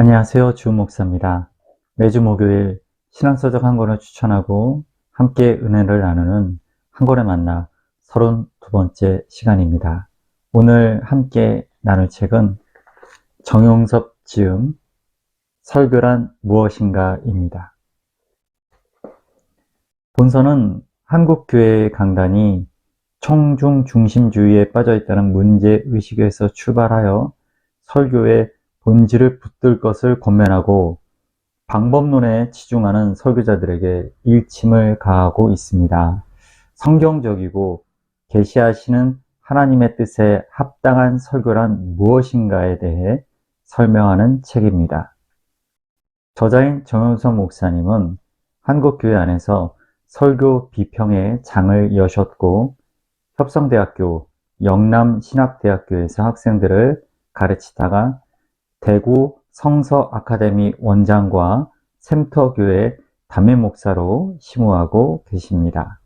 안녕하세요. 주은 목사입니다. 매주 목요일 신앙서적 한 권을 추천하고 함께 은혜를 나누는 한 권에 만나 32번째 시간입니다. 오늘 함께 나눌 책은 정용섭 지음 설교란 무엇인가입니다. 본서는 한국교회의 강단이 청중 중심주의에 빠져 있다는 문제 의식에서 출발하여 설교의 본질을 붙들 것을 권면하고 방법론에 치중하는 설교자들에게 일침을 가하고 있습니다. 성경적이고 계시하시는 하나님의 뜻에 합당한 설교란 무엇인가에 대해 설명하는 책입니다. 저자인 정현석 목사님은 한국교회 안에서 설교 비평의 장을 여셨고 협성대학교, 영남신학대학교에서 학생들을 가르치다가 대구 성서 아카데미 원장과 샘터교회 담임 목사로 심우하고 계십니다.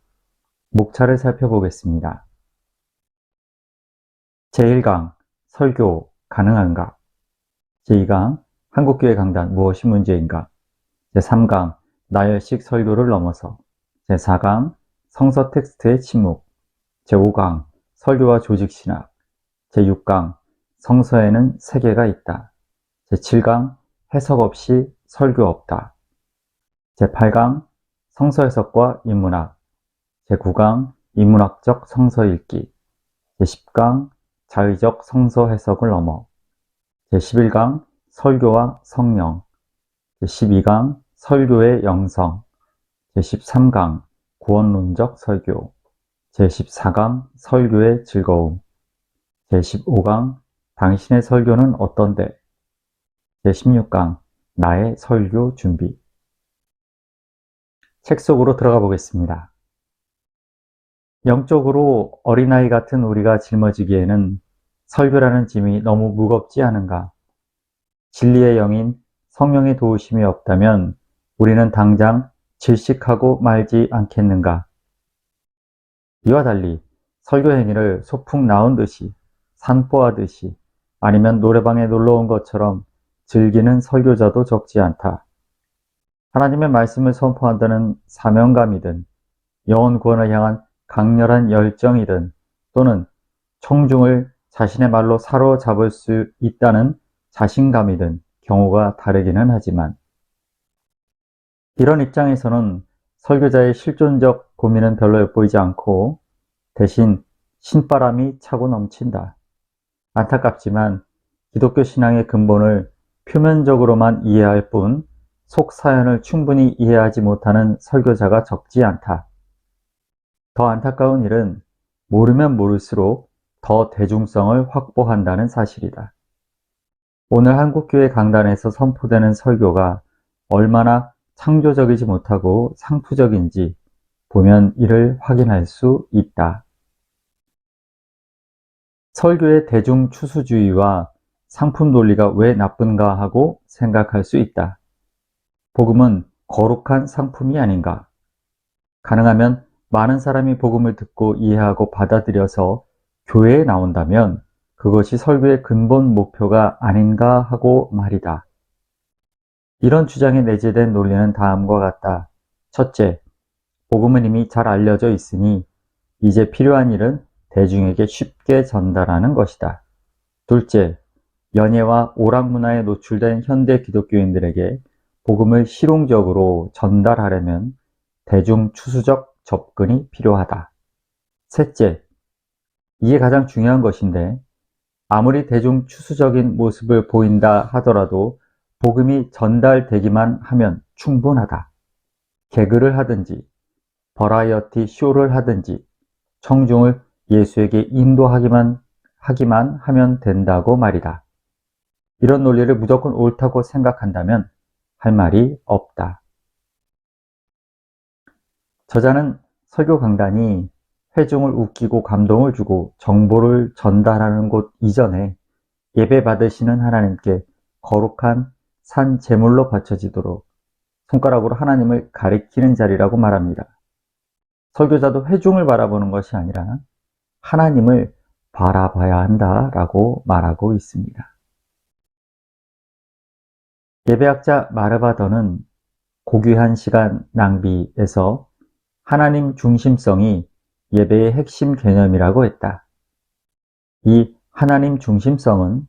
목차를 살펴보겠습니다. 제1강 설교 가능한가? 제2강 한국교회 강단 무엇이 문제인가? 제3강 나열식 설교를 넘어서 제4강 성서 텍스트의 침묵 제5강 설교와 조직 신학 제6강 성서에는 세계가 있다. 제7강 해석 없이 설교 없다. 제8강 성서 해석과 인문학. 제9강 인문학적 성서 읽기. 제10강 자의적 성서 해석을 넘어. 제11강 설교와 성령. 제12강 설교의 영성. 제13강 구원론적 설교. 제14강 설교의 즐거움. 제15강 당신의 설교는 어떤데 제16강 나의 설교 준비 책 속으로 들어가 보겠습니다. 영적으로 어린아이 같은 우리가 짊어지기에는 설교라는 짐이 너무 무겁지 않은가? 진리의 영인 성령의 도우심이 없다면 우리는 당장 질식하고 말지 않겠는가? 이와 달리 설교 행위를 소풍 나온 듯이 산보하듯이 아니면 노래방에 놀러 온 것처럼 즐기는 설교자도 적지 않다. 하나님의 말씀을 선포한다는 사명감이든 영혼 구원을 향한 강렬한 열정이든 또는 청중을 자신의 말로 사로잡을 수 있다는 자신감이든 경우가 다르기는 하지만 이런 입장에서는 설교자의 실존적 고민은 별로 엿보이지 않고 대신 신바람이 차고 넘친다. 안타깝지만 기독교 신앙의 근본을 표면적으로만 이해할 뿐 속 사연을 충분히 이해하지 못하는 설교자가 적지 않다. 더 안타까운 일은 모르면 모를수록 더 대중성을 확보한다는 사실이다. 오늘 한국교회 강단에서 선포되는 설교가 얼마나 창조적이지 못하고 상투적인지 보면 이를 확인할 수 있다. 설교의 대중 추수주의와 상품 논리가 왜 나쁜가 하고 생각할 수 있다. 복음은 거룩한 상품이 아닌가. 가능하면 많은 사람이 복음을 듣고 이해하고 받아들여서 교회에 나온다면 그것이 설교의 근본 목표가 아닌가 하고 말이다. 이런 주장에 내재된 논리는 다음과 같다. 첫째, 복음은 이미 잘 알려져 있으니 이제 필요한 일은 대중에게 쉽게 전달하는 것이다. 둘째, 연예와 오락 문화에 노출된 현대 기독교인들에게 복음을 실용적으로 전달하려면 대중 추수적 접근이 필요하다. 셋째, 이게 가장 중요한 것인데 아무리 대중 추수적인 모습을 보인다 하더라도 복음이 전달되기만 하면 충분하다. 개그를 하든지 버라이어티 쇼를 하든지 청중을 예수에게 인도하기만 하기만 하면 된다고 말이다. 이런 논리를 무조건 옳다고 생각한다면 할 말이 없다. 저자는 설교 강단이 회중을 웃기고 감동을 주고 정보를 전달하는 곳 이전에 예배 받으시는 하나님께 거룩한 산 제물로 바쳐지도록 손가락으로 하나님을 가리키는 자리라고 말합니다. 설교자도 회중을 바라보는 것이 아니라 하나님을 바라봐야 한다라고 말하고 있습니다. 예배학자 마르바더는 고귀한 시간 낭비에서 하나님 중심성이 예배의 핵심 개념이라고 했다. 이 하나님 중심성은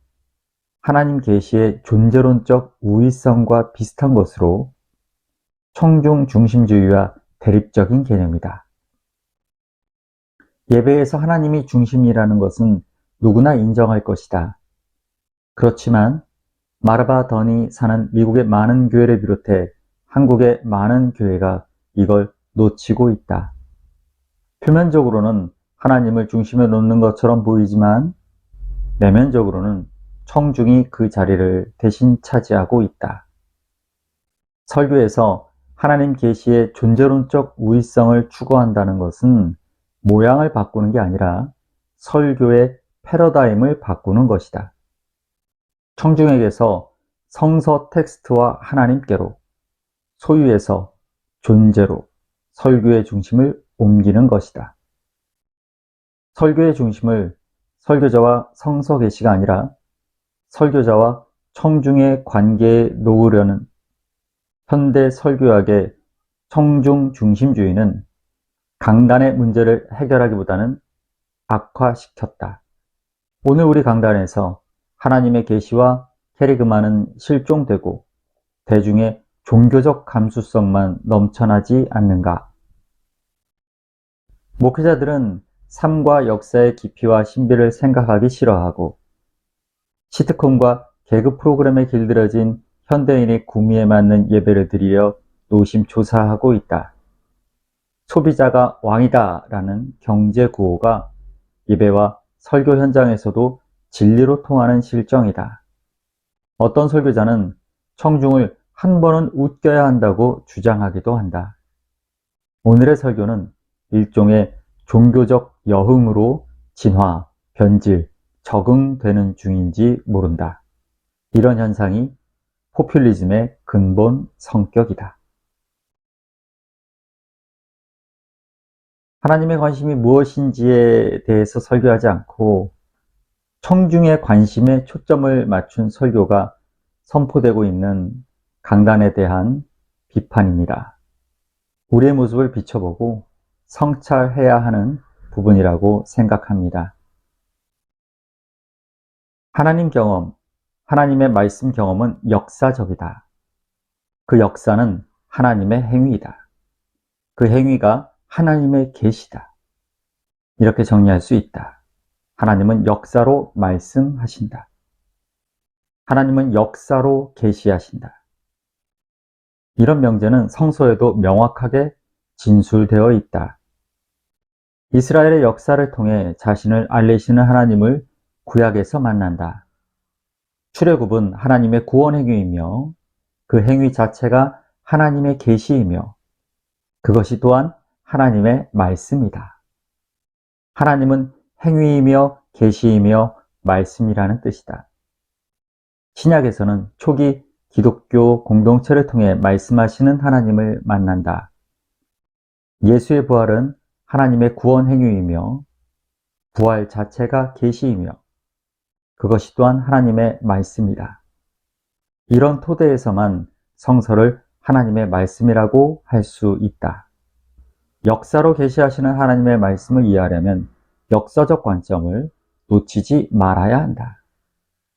하나님 계시의 존재론적 우위성과 비슷한 것으로 청중 중심주의와 대립적인 개념이다. 예배에서 하나님이 중심이라는 것은 누구나 인정할 것이다. 그렇지만 마르바 던이 사는 미국의 많은 교회를 비롯해 한국의 많은 교회가 이걸 놓치고 있다. 표면적으로는 하나님을 중심에 놓는 것처럼 보이지만 내면적으로는 청중이 그 자리를 대신 차지하고 있다. 설교에서 하나님 계시의 존재론적 우위성을 추구한다는 것은 모양을 바꾸는 게 아니라 설교의 패러다임을 바꾸는 것이다. 청중에게서 성서 텍스트와 하나님께로, 소유에서 존재로 설교의 중심을 옮기는 것이다. 설교의 중심을 설교자와 성서 계시가 아니라 설교자와 청중의 관계에 놓으려는 현대 설교학의 청중 중심주의는 강단의 문제를 해결하기보다는 악화시켰다. 오늘 우리 강단에서 하나님의 계시와 캐리그마는 실종되고 대중의 종교적 감수성만 넘쳐나지 않는가? 목회자들은 삶과 역사의 깊이와 신비를 생각하기 싫어하고 시트콤과 개그 프로그램에 길들여진 현대인의 구미에 맞는 예배를 드리려 노심초사하고 있다. 소비자가 왕이다 라는 경제 구호가 예배와 설교 현장에서도 진리로 통하는 실정이다. 어떤 설교자는 청중을 한 번은 웃겨야 한다고 주장하기도 한다. 오늘의 설교는 일종의 종교적 여흥으로 진화, 변질, 적응되는 중인지 모른다. 이런 현상이 포퓰리즘의 근본 성격이다. 하나님의 관심이 무엇인지에 대해서 설교하지 않고 청중의 관심에 초점을 맞춘 설교가 선포되고 있는 강단에 대한 비판입니다. 우리의 모습을 비춰보고 성찰해야 하는 부분이라고 생각합니다. 하나님 경험, 하나님의 말씀 경험은 역사적이다. 그 역사는 하나님의 행위이다. 그 행위가 하나님의 계시다. 이렇게 정리할 수 있다. 하나님은 역사로 말씀하신다. 하나님은 역사로 계시하신다. 이런 명제는 성서에도 명확하게 진술되어 있다. 이스라엘의 역사를 통해 자신을 알리시는 하나님을 구약에서 만난다. 출애굽은 하나님의 구원 행위이며 그 행위 자체가 하나님의 계시이며 그것이 또한 하나님의 말씀이다. 하나님은 행위이며 계시이며 말씀이라는 뜻이다. 신약에서는 초기 기독교 공동체를 통해 말씀하시는 하나님을 만난다. 예수의 부활은 하나님의 구원 행위이며 부활 자체가 계시이며 그것이 또한 하나님의 말씀이다. 이런 토대에서만 성서를 하나님의 말씀이라고 할 수 있다. 역사로 계시하시는 하나님의 말씀을 이해하려면 역사적 관점을 놓치지 말아야 한다.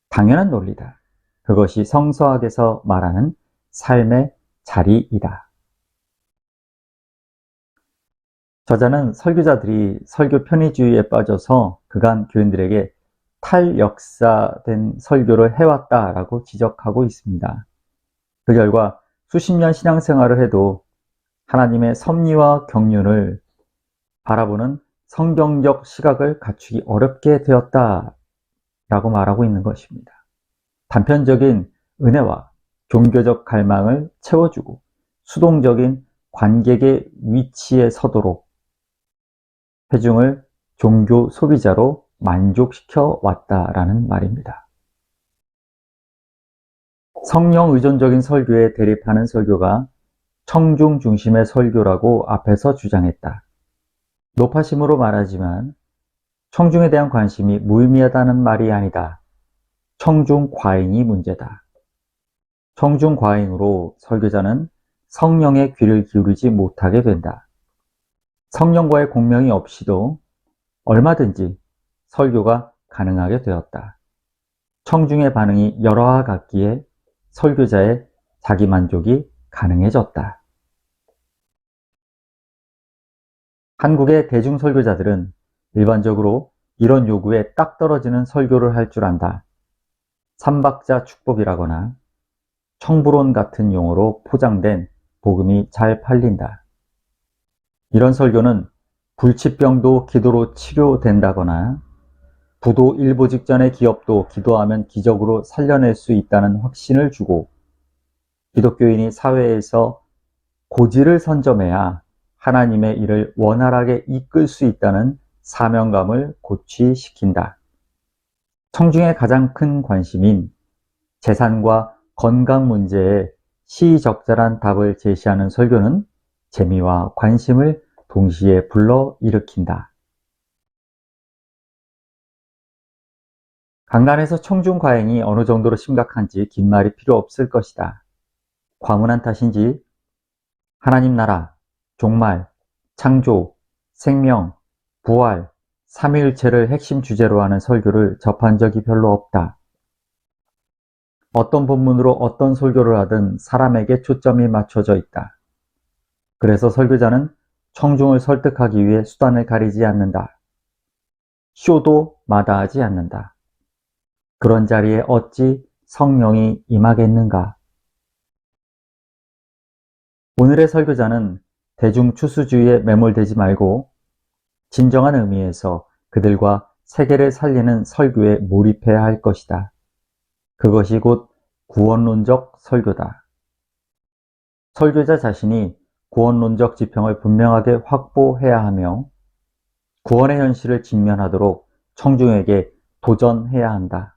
당연한 논리다. 그것이 성서학에서 말하는 삶의 자리이다. 저자는 설교자들이 설교 편의주의에 빠져서 그간 교인들에게 탈역사된 설교를 해왔다라고 지적하고 있습니다. 그 결과 수십 년 신앙생활을 해도 하나님의 섭리와 경륜을 바라보는 성경적 시각을 갖추기 어렵게 되었다 라고 말하고 있는 것입니다. 단편적인 은혜와 종교적 갈망을 채워주고 수동적인 관객의 위치에 서도록 회중을 종교 소비자로 만족시켜 왔다라는 말입니다. 성령 의존적인 설교에 대립하는 설교가 청중 중심의 설교라고 앞에서 주장했다. 높아심으로 말하지만 청중에 대한 관심이 무의미하다는 말이 아니다. 청중 과잉이 문제다. 청중 과잉으로 설교자는 성령의 귀를 기울이지 못하게 된다. 성령과의 공명이 없이도 얼마든지 설교가 가능하게 되었다. 청중의 반응이 여러와 같기에 설교자의 자기 만족이 가능해졌다. 한국의 대중 설교자들은 일반적으로 이런 요구에 딱 떨어지는 설교를 할 줄 안다. 삼박자 축복이라거나 청부론 같은 용어로 포장된 복음이 잘 팔린다. 이런 설교는 불치병도 기도로 치료된다거나 부도 일보 직전의 기업도 기도하면 기적으로 살려낼 수 있다는 확신을 주고 기독교인이 사회에서 고지를 선점해야 하나님의 일을 원활하게 이끌 수 있다는 사명감을 고취시킨다. 청중의 가장 큰 관심인 재산과 건강 문제에 시적절한 답을 제시하는 설교는 재미와 관심을 동시에 불러 일으킨다. 강단에서 청중 과잉이 어느 정도로 심각한지 긴 말이 필요 없을 것이다. 과문한 탓인지 하나님 나라, 종말, 창조, 생명, 부활, 삼위일체를 핵심 주제로 하는 설교를 접한 적이 별로 없다. 어떤 본문으로 어떤 설교를 하든 사람에게 초점이 맞춰져 있다. 그래서 설교자는 청중을 설득하기 위해 수단을 가리지 않는다. 쇼도 마다하지 않는다. 그런 자리에 어찌 성령이 임하겠는가? 오늘의 설교자는 대중 추수주의에 매몰되지 말고 진정한 의미에서 그들과 세계를 살리는 설교에 몰입해야 할 것이다. 그것이 곧 구원론적 설교다. 설교자 자신이 구원론적 지평을 분명하게 확보해야 하며 구원의 현실을 직면하도록 청중에게 도전해야 한다.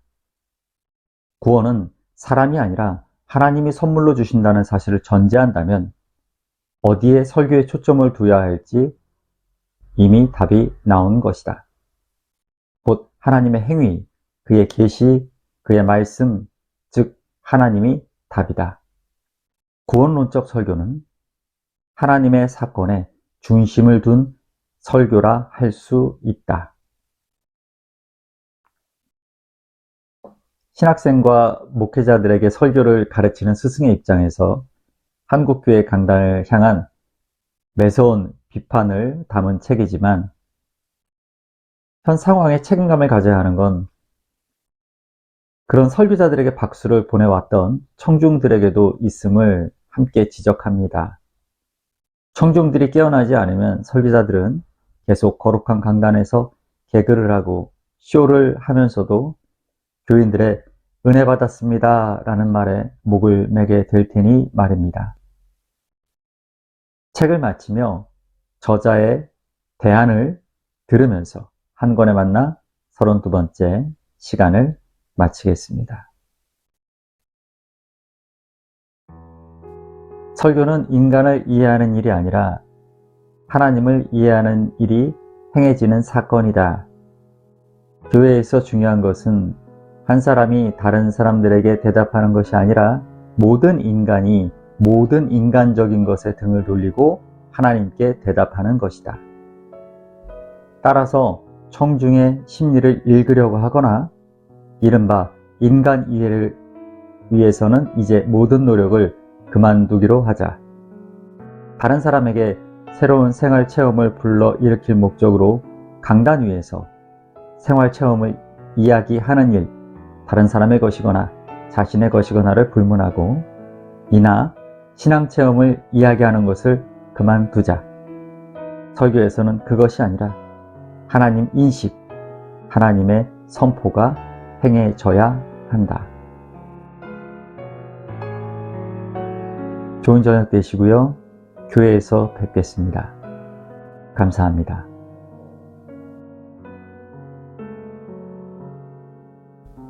구원은 사람이 아니라 하나님이 선물로 주신다는 사실을 전제한다면 어디에 설교에 초점을 두어야 할지 이미 답이 나온 것이다. 곧 하나님의 행위, 그의 계시, 그의 말씀, 즉 하나님이 답이다. 구원론적 설교는 하나님의 사건에 중심을 둔 설교라 할 수 있다. 신학생과 목회자들에게 설교를 가르치는 스승의 입장에서 한국교회 강단을 향한 매서운 비판을 담은 책이지만 현 상황에 책임감을 가져야 하는 건 그런 설교자들에게 박수를 보내왔던 청중들에게도 있음을 함께 지적합니다. 청중들이 깨어나지 않으면 설교자들은 계속 거룩한 강단에서 개그를 하고 쇼를 하면서도 교인들의 은혜 받았습니다 라는 말에 목을 매게 될 테니 말입니다. 책을 마치며 저자의 대안을 들으면서 한 권에 만나 32번째 시간을 마치겠습니다. 설교는 인간을 이해하는 일이 아니라 하나님을 이해하는 일이 행해지는 사건이다. 교회에서 중요한 것은 한 사람이 다른 사람들에게 대답하는 것이 아니라 모든 인간이 모든 인간적인 것에 등을 돌리고 하나님께 대답하는 것이다. 따라서 청중의 심리를 읽으려고 하거나 이른바 인간 이해를 위해서는 이제 모든 노력을 그만두기로 하자. 다른 사람에게 새로운 생활 체험을 불러 일으킬 목적으로 강단 위에서 생활 체험을 이야기하는 일, 다른 사람의 것이거나 자신의 것이거나를 불문하고 이나 신앙 체험을 이야기하는 것을 그만두자. 설교에서는 그것이 아니라 하나님 인식, 하나님의 선포가 행해져야 한다. 좋은 저녁 되시고요. 교회에서 뵙겠습니다. 감사합니다.